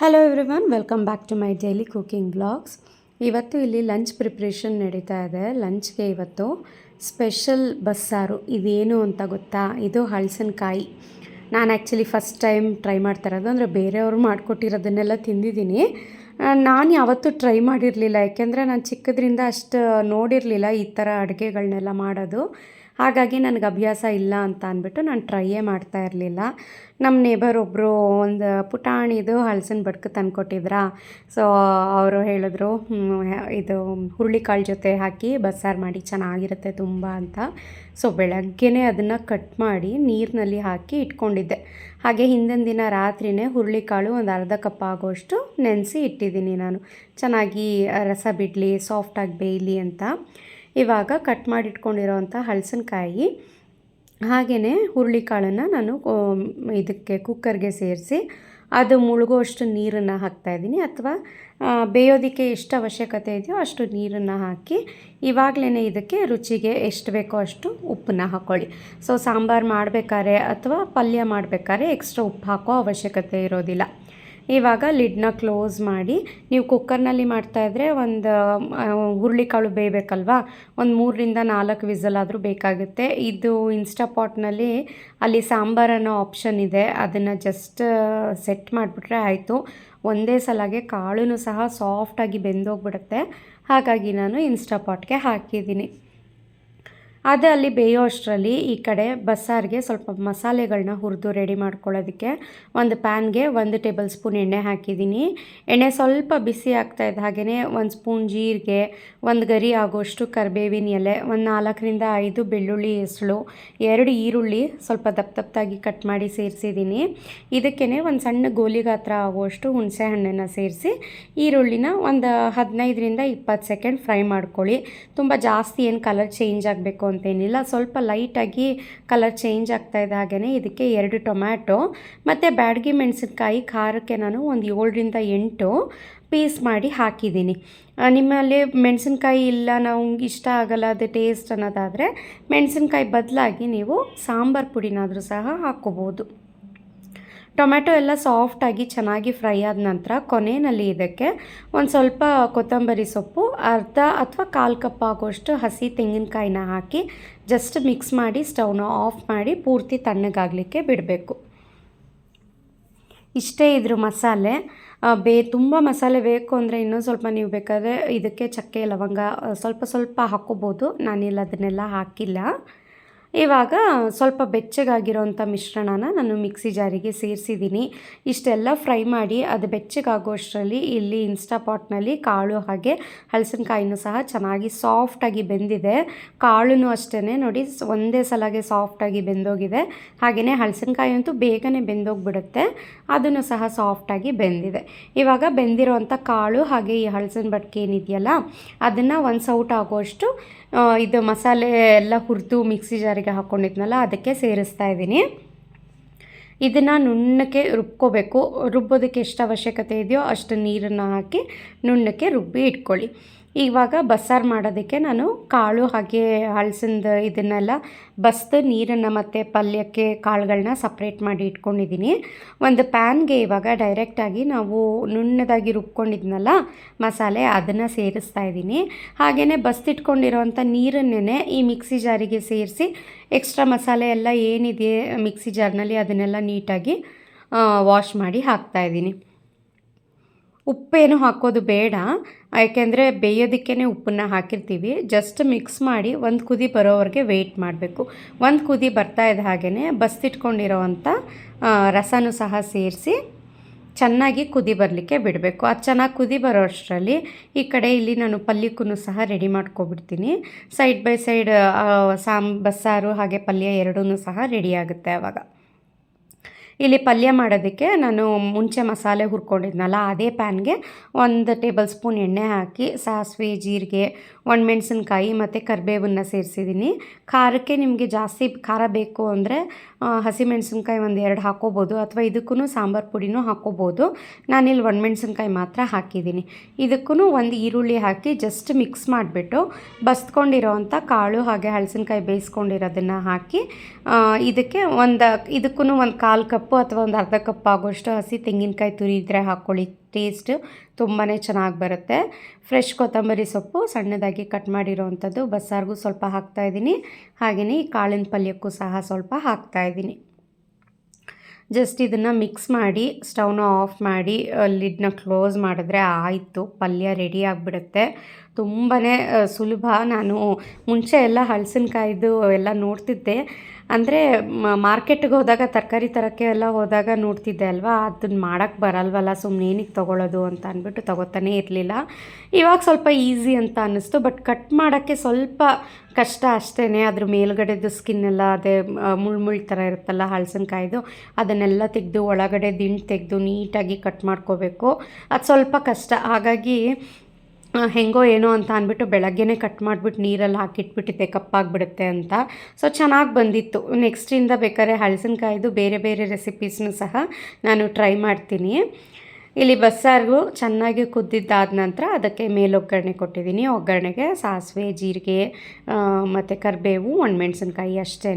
Hello everyone welcome back to my daily cooking blogs ಇವತ್ತು ಇಲ್ಲಿ lunch preparation ನಡೀತಾ ಇದೆ. ಲಂಚ್ಗೆ ಇವತ್ತು ಸ್ಪೆಷಲ್ ಬಸ್ಸಾರು. ಇದೇನು ಅಂತ ಗೊತ್ತಾ? ಇದು ಹಳಸಿನಕಾಯಿ. ನಾನು ಆ್ಯಕ್ಚುಲಿ ಫಸ್ಟ್ ಟೈಮ್ ಟ್ರೈ ಮಾಡ್ತಾ ಇರೋದು. ಅಂದರೆ ಬೇರೆಯವರು ಮಾಡಿಕೊಟ್ಟಿರೋದನ್ನೆಲ್ಲ ತಿಂದಿದ್ದೀನಿ. ನಾನು ಯಾವತ್ತೂ ಟ್ರೈ ಮಾಡಿರಲಿಲ್ಲ. ಯಾಕೆಂದರೆ ನಾನು ಚಿಕ್ಕದ್ರಿಂದ ಅಷ್ಟು ನೋಡಿರಲಿಲ್ಲ ಈ ಥರ ಅಡುಗೆಗಳನ್ನೆಲ್ಲ ಮಾಡೋದು. ಹಾಗಾಗಿ ನನಗೆ ಅಭ್ಯಾಸ ಇಲ್ಲ ಅಂತ ಅಂದ್ಬಿಟ್ಟು ನಾನು ಟ್ರೈಯೇ ಮಾಡ್ತಾ ಇರಲಿಲ್ಲ. ನಮ್ಮ ನೇಬರ್ ಒಬ್ಬರು ಒಂದು ಪುಟಾಣಿದು ಹಲಸಿನ ಬಡ್ಕು ತಂದುಕೊಟ್ಟಿದ್ರಾ. ಸೊ ಅವರು ಹೇಳಿದ್ರು ಇದು ಇದು ಹುರುಳಿಕಾಳು ಜೊತೆ ಹಾಕಿ ಬಸ್ಸಾರು ಮಾಡಿ ಚೆನ್ನಾಗಿರುತ್ತೆ ತುಂಬ ಅಂತ. ಸೊ ಬೆಳಗ್ಗೆನೇ ಅದನ್ನು ಕಟ್ ಮಾಡಿ ನೀರಿನಲ್ಲಿ ಹಾಕಿ ಇಟ್ಕೊಂಡಿದ್ದೆ. ಹಾಗೆ ಹಿಂದಿನ ದಿನ ರಾತ್ರಿಯೇ ಹುರುಳಿಕಾಳು ಒಂದು ಅರ್ಧ ಕಪ್ ಆಗೋಷ್ಟು ನೆನೆಸಿ ಇಟ್ಟಿದ್ದೀನಿ ನಾನು. ಚೆನ್ನಾಗಿ ರಸ ಬಿಡಲಿ ಸಾಫ್ಟಾಗಿ ಬೇಯಲಿ ಅಂತ. ಇವಾಗ ಕಟ್ ಮಾಡಿಟ್ಕೊಂಡಿರೋವಂಥ ಹಲಸಿನಕಾಯಿ ಹಾಗೆಯೇ ಹುರುಳಿಕಾಳನ್ನು ನಾನು ಇದಕ್ಕೆ ಕುಕ್ಕರ್ಗೆ ಸೇರಿಸಿ ಅದು ಮುಳುಗುವಷ್ಟು ನೀರನ್ನು ಹಾಕ್ತಾಯಿದ್ದೀನಿ ಅಥವಾ ಬೇಯೋದಕ್ಕೆ ಎಷ್ಟು ಅವಶ್ಯಕತೆ ಇದೆಯೋ ಅಷ್ಟು ನೀರನ್ನು ಹಾಕಿ ಇವಾಗಲೇ ಇದಕ್ಕೆ ರುಚಿಗೆ ಎಷ್ಟು ಬೇಕೋ ಅಷ್ಟು ಉಪ್ಪನ್ನ ಹಾಕ್ಕೊಳ್ಳಿ ಸೊ ಸಾಂಬಾರು ಮಾಡಬೇಕಾದ್ರೆ ಅಥವಾ ಪಲ್ಯ ಮಾಡಬೇಕಾದ್ರೆ ಎಕ್ಸ್ಟ್ರಾ ಉಪ್ಪು ಹಾಕೋ ಅವಶ್ಯಕತೆ ಇರೋದಿಲ್ಲ. ಇವಾಗ ಲಿಡ್ನ ಕ್ಲೋಸ್ ಮಾಡಿ ನೀವು ಕುಕ್ಕರ್ನಲ್ಲಿ ಮಾಡ್ತಾಯಿದ್ರೆ ಒಂದು ಹುರುಳಿಕಾಳು ಬೇಯಬೇಕಲ್ವಾ? ಒಂದು ಮೂರರಿಂದ ನಾಲ್ಕು ವಿಸಲ್ ಆದರೂ ಬೇಕಾಗುತ್ತೆ. ಇದು ಇನ್ಸ್ಟಾಪಾಟ್ನಲ್ಲಿ ಅಲ್ಲಿ ಸಾಂಬಾರನ್ನೋ ಆಪ್ಷನ್ ಇದೆ. ಅದನ್ನು ಜಸ್ಟ್ ಸೆಟ್ ಮಾಡಿಬಿಟ್ರೆ ಆಯಿತು. ಒಂದೇ ಸಲಗೆ ಕಾಳು ಸಹ ಸಾಫ್ಟಾಗಿ ಬೆಂದೋಗ್ಬಿಡುತ್ತೆ. ಹಾಗಾಗಿ ನಾನು ಇನ್ಸ್ಟಾಪಾಟ್ಗೆ ಹಾಕಿದ್ದೀನಿ. ಅದು ಅಲ್ಲಿ ಬೇಯೋ ಅಷ್ಟರಲ್ಲಿ ಈ ಕಡೆ ಬಸ್ಸಾರಿಗೆ ಸ್ವಲ್ಪ ಮಸಾಲೆಗಳನ್ನ ಹುರಿದು ರೆಡಿ ಮಾಡ್ಕೊಳ್ಳೋದಕ್ಕೆ ಒಂದು ಪ್ಯಾನ್ಗೆ ಒಂದು ಟೇಬಲ್ ಸ್ಪೂನ್ ಎಣ್ಣೆ ಹಾಕಿದ್ದೀನಿ. ಎಣ್ಣೆ ಸ್ವಲ್ಪ ಬಿಸಿ ಆಗ್ತಾ ಇದ್ದ ಹಾಗೆಯೇ ಒಂದು ಸ್ಪೂನ್ ಜೀರಿಗೆ, ಒಂದು ಗರಿ ಆಗೋಷ್ಟು ಕರಿಬೇವಿನ ಎಲೆ, ಒಂದು ನಾಲ್ಕರಿಂದ ಐದು ಬೆಳ್ಳುಳ್ಳಿ ಹೆಸಳು, ಎರಡು ಈರುಳ್ಳಿ ಸ್ವಲ್ಪ ದಪ್ಪ ದಪ್ಪದಾಗಿ ಕಟ್ ಮಾಡಿ ಸೇರಿಸಿದ್ದೀನಿ. ಇದಕ್ಕೇ ಒಂದು ಸಣ್ಣ ಗೋಲಿ ಗಾತ್ರ ಆಗುವಷ್ಟು ಹುಣಸೆ ಹಣ್ಣನ್ನು ಸೇರಿಸಿ ಈರುಳ್ಳಿನ ಒಂದು ಹದಿನೈದರಿಂದ ಇಪ್ಪತ್ತು ಸೆಕೆಂಡ್ ಫ್ರೈ ಮಾಡ್ಕೊಳ್ಳಿ. ತುಂಬ ಜಾಸ್ತಿ ಏನು ಕಲರ್ ಚೇಂಜ್ ಆಗಬೇಕು ಅಂತೇನಿಲ್ಲ ಸ್ವಲ್ಪ ಲೈಟಾಗಿ ಕಲರ್ ಚೇಂಜ್ ಆಗ್ತಾ ಇದೆ ಹಾಗೆಯೇ ಇದಕ್ಕೆ ಎರಡು ಟೊಮ್ಯಾಟೊ, ಮತ್ತು ಬ್ಯಾಡಗಿ ಮೆಣಸಿನ್ಕಾಯಿ ಖಾರಕ್ಕೆ ನಾನು ಒಂದು ಏಳರಿಂದ ಎಂಟು ಪೀಸ್ ಮಾಡಿ ಹಾಕಿದ್ದೀನಿ. ನಿಮ್ಮಲ್ಲಿ ಮೆಣಸಿನ್ಕಾಯಿ ಇಲ್ಲ, ನಾವು ಇಷ್ಟ ಆಗಲ್ಲ, ಅದು ಟೇಸ್ಟ್ ಅನ್ನೋದಾದರೆ ಮೆಣಸಿನ್ಕಾಯಿ ಬದಲಾಗಿ ನೀವು ಸಾಂಬಾರು ಪುಡಿನಾದರೂ ಸಹ ಹಾಕ್ಕೋಬೋದು. ಟೊಮೆಟೊ ಎಲ್ಲ ಸಾಫ್ಟಾಗಿ ಚೆನ್ನಾಗಿ ಫ್ರೈ ಆದ ನಂತರ ಕೊನೆಯಲ್ಲಿ ಇದಕ್ಕೆ ಒಂದು ಸ್ವಲ್ಪ ಕೊತ್ತಂಬರಿ ಸೊಪ್ಪು, ಅರ್ಧ ಅಥವಾ ಕಾಲು ಕಪ್ ಆಗೋಷ್ಟು ಹಸಿ ತೆಂಗಿನಕಾಯಿನ ಹಾಕಿ ಜಸ್ಟ್ ಮಿಕ್ಸ್ ಮಾಡಿ ಸ್ಟವ್ನ ಆಫ್ ಮಾಡಿ ಪೂರ್ತಿ ತಣ್ಣಗಾಗಲಿಕ್ಕೆ ಬಿಡಬೇಕು. ಇಷ್ಟೇ ಇದ್ರ ಮಸಾಲೆ. ಬೇ, ತುಂಬ ಮಸಾಲೆ ಬೇಕು ಅಂದರೆ ಇನ್ನೂ ಸ್ವಲ್ಪ ನೀವು ಬೇಕಾದರೆ ಇದಕ್ಕೆ ಚಕ್ಕೆ, ಲವಂಗ, ಸ್ವಲ್ಪ ಸ್ವಲ್ಪ ಹಾಕ್ಕೋಬೋದು. ನಾನಿಲ್ಲ ಅದನ್ನೆಲ್ಲ ಹಾಕಿಲ್ಲ. ಇವಾಗ ಸ್ವಲ್ಪ ಬೆಚ್ಚಗಾಗಿರೋಂಥ ಮಿಶ್ರಣನ ನಾನು ಮಿಕ್ಸಿ ಜಾರಿಗೆ ಸೇರಿಸಿದ್ದೀನಿ. ಇಷ್ಟೆಲ್ಲ ಫ್ರೈ ಮಾಡಿ ಅದು ಬೆಚ್ಚಗಾಗೋಷ್ಟರಲ್ಲಿ ಇಲ್ಲಿ ಇನ್ಸ್ಟಾಪಾಟ್ನಲ್ಲಿ ಕಾಳು ಹಾಗೆ ಹಲಸಿನಕಾಯಿನೂ ಸಹ ಚೆನ್ನಾಗಿ ಸಾಫ್ಟಾಗಿ ಬೆಂದಿದೆ. ಕಾಳು ಅಷ್ಟೇ ನೋಡಿ ಒಂದೇ ಸಲಗೆ ಸಾಫ್ಟಾಗಿ ಬೆಂದೋಗಿದೆ. ಹಾಗೆಯೇ ಹಲಸಿನಕಾಯಿ ಅಂತೂ ಬೇಗನೆ ಬೆಂದೋಗ್ಬಿಡುತ್ತೆ. ಅದನ್ನು ಸಹ ಸಾಫ್ಟಾಗಿ ಬೆಂದಿದೆ. ಇವಾಗ ಬೆಂದಿರೋವಂಥ ಕಾಳು ಹಾಗೆ ಈ ಹಲಸಿನ ಬಟ್ಕೆ ಏನಿದೆಯಲ್ಲ, ಅದನ್ನು ಒಂದು ಸೌಟ್ ಆಗೋಷ್ಟು ಇದು ಮಸಾಲೆ ಎಲ್ಲ ಹುರಿದು ಮಿಕ್ಸಿ ಜಾರಿಗೆ ಹಾಕ್ಕೊಂಡಿದ್ನಲ್ಲ ಅದಕ್ಕೆ ಸೇರಿಸ್ತಾ ಇದ್ದೀನಿ. ಇದನ್ನು ನುಣ್ಣಕ್ಕೆ ರುಬ್ಕೋಬೇಕು. ರುಬ್ಬೋದಕ್ಕೆ ಎಷ್ಟು ಅವಶ್ಯಕತೆ ಇದೆಯೋ ಅಷ್ಟು ನೀರನ್ನು ಹಾಕಿ ನುಣ್ಣಕ್ಕೆ ರುಬ್ಬಿ ಇಟ್ಕೊಳ್ಳಿ. ಇವಾಗ ಬಸ್ಸಾರು ಮಾಡೋದಕ್ಕೆ ನಾನು ಕಾಳು ಹಾಗೆ ಹಲಸಿಂದ ಇದನ್ನೆಲ್ಲ ಬಸ್ದು ನೀರನ್ನು ಮತ್ತು ಪಲ್ಯಕ್ಕೆ ಕಾಳುಗಳನ್ನ ಸಪ್ರೇಟ್ ಮಾಡಿ ಇಟ್ಕೊಂಡಿದ್ದೀನಿ. ಒಂದು ಪ್ಯಾನ್ಗೆ ಇವಾಗ ಡೈರೆಕ್ಟಾಗಿ ನಾವು ನುಣ್ಣದಾಗಿ ರುಬ್ಕೊಂಡಿದ್ನಲ್ಲ ಮಸಾಲೆ ಅದನ್ನು ಸೇರಿಸ್ತಾ ಇದ್ದೀನಿ. ಹಾಗೆಯೇ ಬಸ್ತಿಟ್ಕೊಂಡಿರೋವಂಥ ನೀರನ್ನೇ ಈ ಮಿಕ್ಸಿ ಜಾರಿಗೆ ಸೇರಿಸಿ ಎಕ್ಸ್ಟ್ರಾ ಮಸಾಲೆ ಎಲ್ಲ ಏನಿದೆ ಮಿಕ್ಸಿ ಜಾರ್ನಲ್ಲಿ ಅದನ್ನೆಲ್ಲ ನೀಟಾಗಿ ವಾಶ್ ಮಾಡಿ ಹಾಕ್ತಾ ಇದ್ದೀನಿ. ಉಪ್ಪೇನು ಹಾಕೋದು ಬೇಡ. ಯಾಕೆಂದರೆ ಬೇಯೋದಕ್ಕೇ ಉಪ್ಪನ್ನ ಹಾಕಿರ್ತೀವಿ. ಜಸ್ಟ್ ಮಿಕ್ಸ್ ಮಾಡಿ ಒಂದು ಕುದಿ ಬರೋವರೆಗೆ ವೆಯ್ಟ್ ಮಾಡಬೇಕು. ಒಂದು ಕುದಿ ಬರ್ತಾ ಇದ್ದ ಹಾಗೇ ಬಸ್ತಿಟ್ಕೊಂಡಿರೋವಂಥ ರಸನೂ ಸಹ ಸೇರಿಸಿ ಚೆನ್ನಾಗಿ ಕುದಿ ಬರಲಿಕ್ಕೆ ಬಿಡಬೇಕು. ಅದು ಚೆನ್ನಾಗಿ ಕುದಿ ಬರೋ ಅಷ್ಟರಲ್ಲಿ ಈ ಕಡೆ ಇಲ್ಲಿ ನಾನು ಪಲ್ಯಕ್ಕೂ ಸಹ ರೆಡಿ ಮಾಡ್ಕೊಬಿಡ್ತೀನಿ. ಸೈಡ್ ಬೈ ಸೈಡ್ ಸಾಂಬ್ ಬಸ್ಸಾರು ಹಾಗೆ ಪಲ್ಯ ಎರಡೂ ಸಹ ರೆಡಿ ಆಗುತ್ತೆ ಆವಾಗ ಇಲ್ಲಿ ಪಲ್ಯ ಮಾಡೋದಕ್ಕೆ ನಾನು ಮುಂಚೆ ಮಸಾಲೆ ಹುರ್ಕೊಂಡಿದ್ನಲ್ಲ, ಅದೇ ಪ್ಯಾನ್ಗೆ ಒಂದು ಟೇಬಲ್ ಸ್ಪೂನ್ ಎಣ್ಣೆ ಹಾಕಿ, ಸಾಸಿವೆ, ಜೀರಿಗೆ, ಒಣಮೆಣಸಿನ್ಕಾಯಿ ಮತ್ತು ಕರಿಬೇವನ್ನ ಸೇರಿಸಿದ್ದೀನಿ. ಖಾರಕ್ಕೆ ನಿಮಗೆ ಜಾಸ್ತಿ ಖಾರ ಬೇಕು ಅಂದರೆ ಹಸಿಮೆಣ್ಸಿನ್ಕಾಯಿ ಒಂದು ಎರಡು ಹಾಕ್ಕೋಬೋದು ಅಥವಾ ಇದಕ್ಕೂ ಸಾಂಬಾರು ಪುಡಿನೂ ಹಾಕ್ಕೋಬೋದು ನಾನಿಲ್ಲಿ ಒಣಮೆಣ್ಸಿನ್ಕಾಯಿ ಮಾತ್ರ ಹಾಕಿದ್ದೀನಿ. ಇದಕ್ಕೂ ಒಂದು ಈರುಳ್ಳಿ ಹಾಕಿ ಜಸ್ಟ್ ಮಿಕ್ಸ್ ಮಾಡಿಬಿಟ್ಟು ಬಸ್ಕೊಂಡಿರೋವಂಥ ಕಾಳು ಹಾಗೆ ಹಳಸಿನಕಾಯಿ ಬೇಯಿಸ್ಕೊಂಡಿರೋದನ್ನು ಹಾಕಿ ಇದಕ್ಕೆ ಒಂದು ಇದಕ್ಕೂ ಒಂದು ಕಾಲು ಕಪ್ ಕಪ್ಪು ಅಥವಾ ಒಂದು ಅರ್ಧ ಕಪ್ ಆಗೋಷ್ಟು ಹಸಿ ತೆಂಗಿನಕಾಯಿ ತುರಿ ಇದ್ದರೆ ಹಾಕ್ಕೊಳ್ಳಿ ಟೇಸ್ಟ್ ತುಂಬಾ ಚೆನ್ನಾಗಿ ಬರುತ್ತೆ. ಫ್ರೆಶ್ ಕೊತ್ತಂಬರಿ ಸೊಪ್ಪು ಸಣ್ಣದಾಗಿ ಕಟ್ ಮಾಡಿರೋವಂಥದ್ದು ಬಸ್ಸಾರಿಗೂ ಸ್ವಲ್ಪ ಹಾಕ್ತಾಯಿದ್ದೀನಿ ಹಾಗೆಯೇ ಈ ಕಾಳಿನ ಪಲ್ಯಕ್ಕೂ ಸಹ ಸ್ವಲ್ಪ ಹಾಕ್ತಾಯಿದ್ದೀನಿ ಜಸ್ಟ್ ಇದನ್ನು ಮಿಕ್ಸ್ ಮಾಡಿ ಸ್ಟವ್ನ ಆಫ್ ಮಾಡಿ ಲಿಡ್ನ ಕ್ಲೋಸ್ ಮಾಡಿದ್ರೆ ಆಯಿತು. ಪಲ್ಯ ರೆಡಿ ಆಗಿಬಿಡುತ್ತೆ. ತುಂಬಾ ಸುಲಭ. ನಾನು ಮುಂಚೆ ಎಲ್ಲ ಹಲಸಿನಕಾಯ್ದು ಎಲ್ಲ ನೋಡ್ತಿದ್ದೆ. ಅಂದರೆ ಮಾರ್ಕೆಟ್ಗೆ ಹೋದಾಗ ತರಕಾರಿ ತರೋಕ್ಕೆ ಎಲ್ಲ ಹೋದಾಗ ನೋಡ್ತಿದ್ದೆ ಅಲ್ವಾ? ಅದನ್ನ ಮಾಡೋಕ್ಕೆ ಬರಲ್ವಲ್ಲ ಸುಮ್ಮನೆ ಏನಕ್ಕೆ ತೊಗೊಳ್ಳೋದು ಅಂತ ಅಂದ್ಬಿಟ್ಟು ತೊಗೋತಾನೇ ಇರಲಿಲ್ಲ. ಇವಾಗ ಸ್ವಲ್ಪ ಈಸಿ ಅಂತ ಅನ್ನಿಸ್ತು, ಬಟ್ ಕಟ್ ಮಾಡೋಕ್ಕೆ ಸ್ವಲ್ಪ ಕಷ್ಟ ಅಷ್ಟೇ ಅದ್ರ ಮೇಲ್ಗಡೆದು ಸ್ಕಿನ್ ಎಲ್ಲ ಅದೇ ಮುಳ್ಳು ಥರ ಇರುತ್ತಲ್ಲ ಹಳಸಿನಕಾಯ್ದು, ಅದನ್ನೆಲ್ಲ ತೆಗೆದು ಒಳಗಡೆ ದಿಂಡು ತೆಗೆದು ನೀಟಾಗಿ ಕಟ್ ಮಾಡ್ಕೋಬೇಕು. ಅದು ಸ್ವಲ್ಪ ಕಷ್ಟ. ಹಾಗಾಗಿ ಹೆಂಗೋ ಏನೋ ಅಂತ ಅಂದ್ಬಿಟ್ಟು ಬೆಳಗ್ಗೆನೇ ಕಟ್ ಮಾಡಿಬಿಟ್ಟು ನೀರಲ್ಲಿ ಹಾಕಿಟ್ಬಿಟ್ಟಿದ್ದೆ, ಕಪ್ಪಾಗಿಬಿಡುತ್ತೆ ಅಂತ. ಸೊ ಚೆನ್ನಾಗಿ ಬಂದಿತ್ತು. ನೆಕ್ಸ್ಟಿಂದ ಬೇಕಾದ್ರೆ ಹಳಸಿನಕಾಯ್ದು ಬೇರೆ ಬೇರೆ ರೆಸಿಪೀಸ್ನೂ ಸಹ ನಾನು ಟ್ರೈ ಮಾಡ್ತೀನಿ. ಇಲ್ಲಿ ಬಸ್ಸಾರಿಗೂ ಚೆನ್ನಾಗಿ ಕುದ್ದಿದ್ದಾದ ನಂತರ ಅದಕ್ಕೆ ಮೇಲೊಗ್ಗರಣೆ ಕೊಟ್ಟಿದ್ದೀನಿ. ಒಗ್ಗರಣೆಗೆ ಸಾಸಿವೆ, ಜೀರಿಗೆ ಮತ್ತು ಕರಿಬೇವು, ಒಣಮೆಣ್ಸಿನ್ಕಾಯಿ ಅಷ್ಟೇ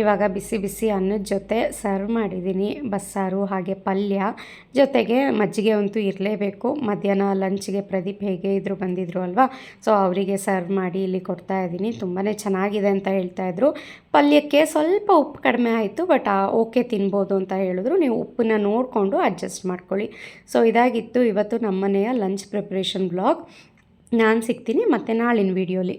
ಇವಾಗ ಬಿಸಿ ಬಿಸಿ ಅನ್ನದ ಜೊತೆ ಸರ್ವ್ ಮಾಡಿದ್ದೀನಿ ಬಸ್ಸಾರು ಹಾಗೆ ಪಲ್ಯ. ಜೊತೆಗೆ ಮಜ್ಜಿಗೆ ಅಂತೂ ಇರಲೇಬೇಕು. ಮಧ್ಯಾಹ್ನ ಲಂಚ್ಗೆ ಪ್ರದೀಪ್ ಹೇಗೆ ಇದ್ರು ಬಂದಿದ್ರು ಅಲ್ವಾ? ಸೊ ಅವರಿಗೆ ಸರ್ವ್ ಮಾಡಿ ಇಲ್ಲಿ ಕೊಡ್ತಾ ಇದ್ದೀನಿ. ತುಂಬಾ ಚೆನ್ನಾಗಿದೆ ಅಂತ ಹೇಳ್ತಾ ಇದ್ರು. ಪಲ್ಯಕ್ಕೆ ಸ್ವಲ್ಪ ಉಪ್ಪು ಕಡಿಮೆ ಆಯಿತು ಬಟ್ ಓಕೆ ತಿನ್ಬೋದು ಅಂತ ಹೇಳಿದ್ರು. ನೀವು ಉಪ್ಪನ್ನ ನೋಡಿಕೊಂಡು ಅಡ್ಜಸ್ಟ್ ಮಾಡ್ಕೊಳ್ಳಿ. ಸೊ ಇದಾಗಿತ್ತು ಇವತ್ತು ನಮ್ಮನೆಯ ಲಂಚ್ ಪ್ರಿಪ್ರೇಷನ್ ಬ್ಲಾಗ್ ನಾನು ಸಿಗ್ತೀನಿ ಮತ್ತು ನಾಳಿನ ವೀಡಿಯೋಲಿ